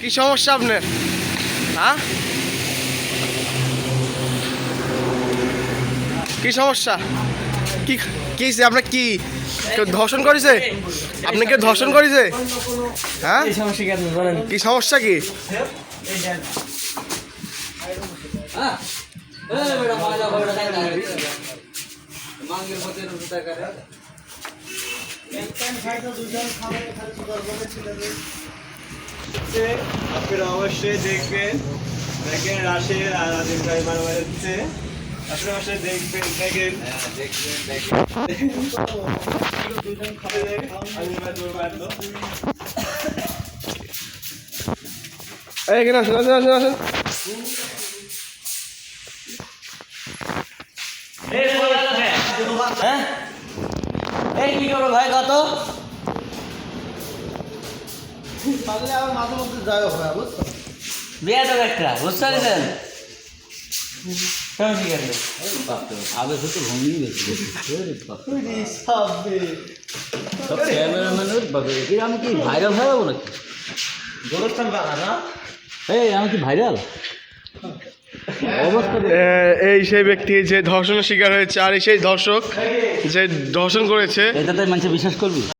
কি সমস্যা আপনার? হ্যাঁ? কি সমস্যা? কি কি আপনার কি কেউ ধর্ষণ করেছে? আপনি কেউ ধর্ষণ করেছে? হ্যাঁ? কি সমস্যা কি? আপনি কি আপনারা অবশ্যই দেখবেন। দেখেন রাশের আর আজিম ভাই মারামারি হচ্ছে। আপনারা অবশ্যই দেখবেন দেখেন। মারলো এই এখানে আসেন আসেন আসেন আসেন। হ্যাঁ? এই কি করো ভাই কত? বিয়া তো একটা বুঝতে পারছেন সমস্যা কি আছে আগে শুধু ভঙ্গি বেশি সব ক্যামেরাম্যানের বাবা আমি কি ভাইরাল হয়ে যাব নাকি? এই আমি কি ভাইরাল? অবস্থা এই সেই ব্যক্তি যে ধর্ষণের শিকার হয়েছে আর এই সেই ধর্ষক যে ধর্ষণ করেছে। এটাতে মানুষ বিশ্বাস করবি?